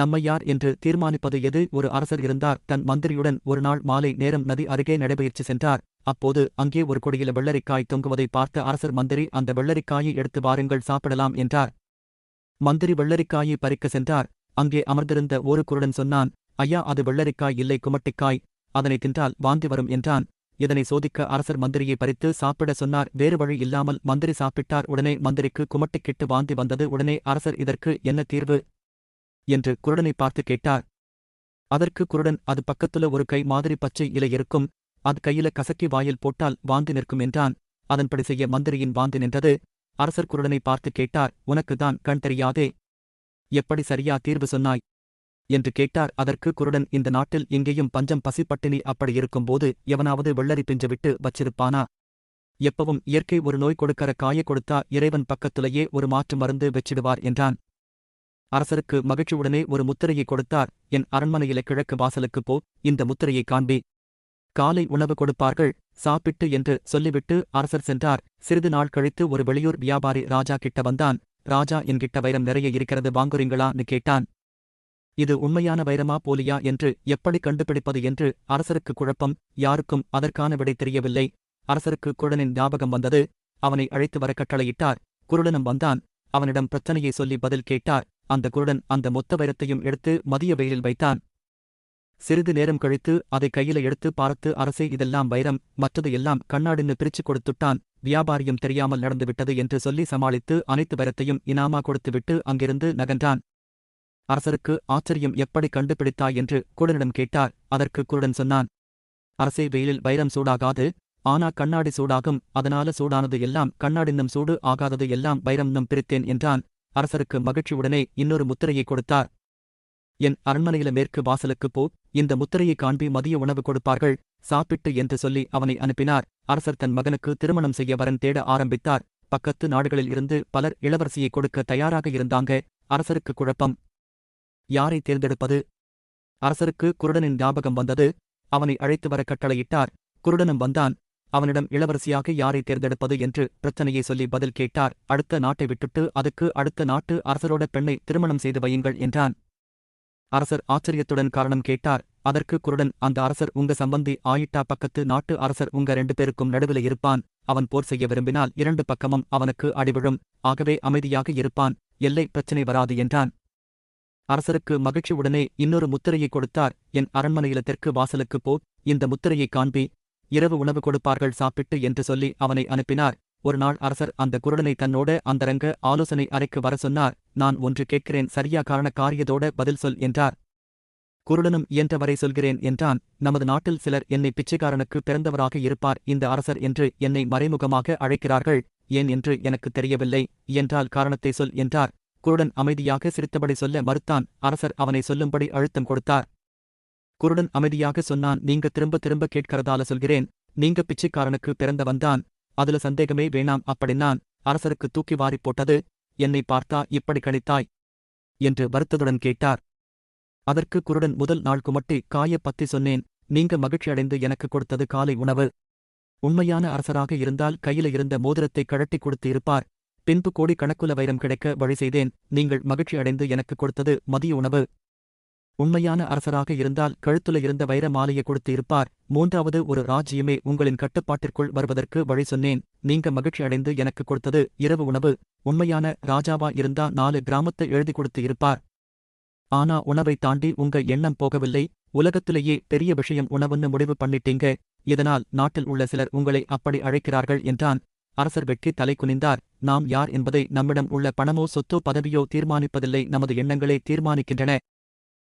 நம்மை யார் என்று தீர்மானிப்பது எது? ஒரு அரசர் இருந்தார் தன் மந்திரியுடன் ஒரு நாள் மாலை நேரம் நதி அருகே நடைபயிற்சி சென்றார். அப்போது அங்கே ஒரு கொடியில வெள்ளரிக்காய் தொங்குவதை பார்த்த அரசர் மந்திரி அந்த வெள்ளரிக்காயை எடுத்து வாருங்கள் சாப்பிடலாம் என்றார். மந்திரி வெள்ளரிக்காயை பறிக்க சென்றார். அங்கே அமர்ந்திருந்த ஒரு குருடன் சொன்னான் ஐயா அது வெள்ளரிக்காய் இல்லை குமட்டிக்காய். அதனை தின்றால் வாந்தி வரும் என்றான். இதனை சோதிக்க அரசர் மந்திரியை பறித்து சாப்பிட சொன்னார். வேறு வழி இல்லாமல் மந்திரி சாப்பிட்டார். உடனே மந்திரிக்கு குமட்டிக்கிட்டு வாந்தி வந்தது. உடனே அரசர் இதற்கு என்ன தீர்வு? என்று குருடனை பார்த்து கேட்டார். அதற்கு குருடன் அது பக்கத்துல ஒரு கை மாதிரி பச்சை இலை இருக்கும். அது கையில கசக்கி வாயில் போட்டால் வாந்தி நிற்கும் என்றான். அதன்படி செய்ய மந்திரியின் வாந்தி நின்றது. அரசர் குருடனை பார்த்து கேட்டார் உனக்கு தான் கண் தெரியாதே? எப்படி சரியா தீர்வு சொன்னாய்? என்று கேட்டார். அதற்கு குருடன் இந்த நாட்டில் எங்கேயும் பஞ்சம் பசிப்பட்டினி அப்படி இருக்கும்போது எவனாவது வெள்ளரி பிஞ்சு விட்டு வச்சிருப்பானா? எப்பவும் இயற்கை ஒரு நோய் கொடுக்கற காய கொடுத்தா இறைவன் பக்கத்திலேயே ஒரு மாற்று மருந்து வெச்சிடுவார் என்றான். அரசருக்கு மகிழ்ச்சியுடனே ஒரு முத்திரையை கொடுத்தார். என் அரண்மனையில கிழக்கு வாசலுக்குப் போ இந்த முத்திரையை காண்பி. காலை உணவு கொடுப்பார்கள் சாப்பிட்டு என்று சொல்லிவிட்டு அரசர் சென்றார். சிறிது நாள் கழித்து ஒரு வெளியூர் வியாபாரி ராஜா கிட்ட வந்தான். ராஜா என்கிட்ட வைரம் நிறைய இருக்கிறது வாங்குறீங்களான்னு கேட்டான். இது உண்மையான வைரமா போலியா என்று எப்படி கண்டுபிடிப்பது என்று அரசருக்கு குழப்பம் யாருக்கும் அதற்கான விடை தெரியவில்லை. அரசருக்கு குழனின் ஞாபகம் வந்தது. அவனை அழைத்து வர கட்டளையிட்டார். குருடனும் வந்தான். அவனிடம் பிரச்சனையை சொல்லி பதில் கேட்டார். அந்த குருடன் அந்த மொத்த வைரத்தையும் எடுத்து மதிய வெயிலில் வைத்தான். சிறிது நேரம் கழித்து அதை கையில எடுத்து பார்த்து அரசே இதெல்லாம் வைரம். மற்றது எல்லாம் கண்ணாடின்னு பிரிச்சு கொடுத்துட்டான். வியாபாரியும் தெரியாமல் நடந்துவிட்டது என்று சொல்லி சமாளித்து அனைத்து வைரத்தையும் இனாமா கொடுத்துவிட்டு அங்கிருந்து நகன்றான். அரசருக்கு ஆச்சரியம் எப்படி கண்டுபிடித்தாய்? என்று குருடனிடம் கேட்டார். அதற்கு குருடன் சொன்னான் அரசே வெயிலில் வைரம் சூடாகாது. ஆனா கண்ணாடி சூடாகும். அதனால சூடானது எல்லாம் கண்ணாடின்னும் சூடு ஆகாதது எல்லாம் வைரம்னும் பிரித்தேன் என்றான். அரசருக்கு மகிழ்ச்சியுடனே இன்னொரு முத்திரையை கொடுத்தார். என் அரண்மனையில மேற்கு வாசலுக்குப் போ. இந்த முத்திரையை காண்பி மதிய உணவு கொடுப்பார்கள். சாப்பிட்டு என்று சொல்லி அவனை அனுப்பினார். அரசர் தன் மகனுக்கு திருமணம் செய்ய வரன் தேட ஆரம்பித்தார். பக்கத்து நாடுகளில் இருந்து பலர் இளவரசியை கொடுக்க தயாராக இருந்தாங்க. அரசருக்கு குழப்பம். யாரை தேர்ந்தெடுப்பது? அரசருக்கு குருடனின் ஞாபகம் வந்தது. அவனை அழைத்து வர கட்டளையிட்டார். குருடனும் வந்தான். அவனிடம் இளவரசியாக யாரை தேர்ந்தெடுப்பது என்று பிரச்சனையை சொல்லி பதில் கேட்டார். அடுத்த நாட்டை விட்டுட்டு அதுக்கு அடுத்த நாட்டு அரசரோட பெண்ணை திருமணம் செய்து வையுங்கள் என்றான். அரசர் ஆச்சரியத்துடன் காரணம் கேட்டார். அதற்கு குருடன் அந்த அரசர் உங்க சம்பந்தி ஆயிட்டா பக்கத்து நாட்டு அரசர் உங்க ரெண்டு பேருக்கும் நடுவில் இருப்பான். அவன் போர் செய்ய விரும்பினால் இரண்டு பக்கமும் அவனுக்கு அடிவிழும். ஆகவே அமைதியாக இருப்பான். எல்லை பிரச்சனை வராது என்றான். அரசருக்கு மகிழ்ச்சியுடனே இன்னொரு முத்திரையை கொடுத்தார். என் அரண்மனையில தெற்கு வாசலுக்கு போ. இந்த முத்திரையை காண்பி. இரவு உணவு கொடுப்பார்கள் சாப்பிட்டு என்று சொல்லி அவனை அனுப்பினார். ஒரு நாள் அரசர் அந்த குருடனை தன்னோட அந்தரங்க ஆலோசனை அறைக்கு வர சொன்னார். நான் ஒன்று கேட்கிறேன் சரியா காரண காரியத்தோட பதில் சொல் என்றார். குருடனும் இயன்றவரை சொல்கிறேன் என்றான். நமது நாட்டில் சிலர் என்னை பிச்சைக்காரனுக்கு பிறந்தவராக இருப்பார் இந்த அரசர் என்று என்னை மறைமுகமாக அழைக்கிறார்கள். ஏன் என்று எனக்கு தெரியவில்லை என்றால் காரணத்தை சொல் என்றார். குருடன் அமைதியாக சிரித்தபடி சொல்ல மறுத்தான். அரசர் அவனை சொல்லும்படி அழுத்தம் கொடுத்தார். குருடன் அமைதியாக சொன்னான் நீங்க திரும்ப திரும்ப கேட்கறதால சொல்கிறேன். நீங்க பிச்சைக்காரனுக்கு பிறந்தவன்தான் அதுல சந்தேகமே வேணாம் அப்படின்னான். அரசருக்கு தூக்கி வாரி போட்டது என்னை பார்த்தா இப்படி கணித்தாய்? என்று வருத்ததுடன் கேட்டார். அதற்கு குருடன் முதல் நாள் குமட்டி காய பத்தி சொன்னேன். நீங்க மகிழ்ச்சி அடைந்து எனக்கு கொடுத்தது காலை உணவு. உண்மையான அரசராக இருந்தால் கையில இருந்த மோதிரத்தை கழட்டி கொடுத்து இருப்பார். பின்பு கோடி கணக்குல வைரம் கிடைக்க வழி செய்தேன். நீங்கள் மகிழ்ச்சி அடைந்து எனக்கு கொடுத்தது மதிய உணவு. உண்மையான அரசராக இருந்தால் கழுத்துல இருந்த வைர மாலையை கொடுத்து இருப்பார் மூன்றாவது ஒரு ராஜ்யமே உங்களின் கட்டுப்பாட்டிற்குள் வருவதற்கு வழி சொன்னேன். நீங்க மகிழ்ச்சி அடைந்து எனக்கு கொடுத்தது இரவு உணவு. உண்மையான ராஜாவா இருந்தா நாலு கிராமத்தை எழுதி கொடுத்து இருப்பார் ஆனா உணவை தாண்டி உங்க எண்ணம் போகவில்லை. உலகத்திலேயே பெரிய விஷயம் உணவுன்னு முடிவு பண்ணிட்டீங்க. இதனால் நாட்டில் உள்ள சிலர் உங்களை அப்படி அழைக்கிறார்கள் என்றான். அரசர் வெட்கி தலை குனிந்தார். நாம் யார் என்பதை நம்மிடம் உள்ள பணமோ சொத்தோ பதவியோ தீர்மானிப்பதில்லை. நமது எண்ணங்களே தீர்மானிக்கின்றன.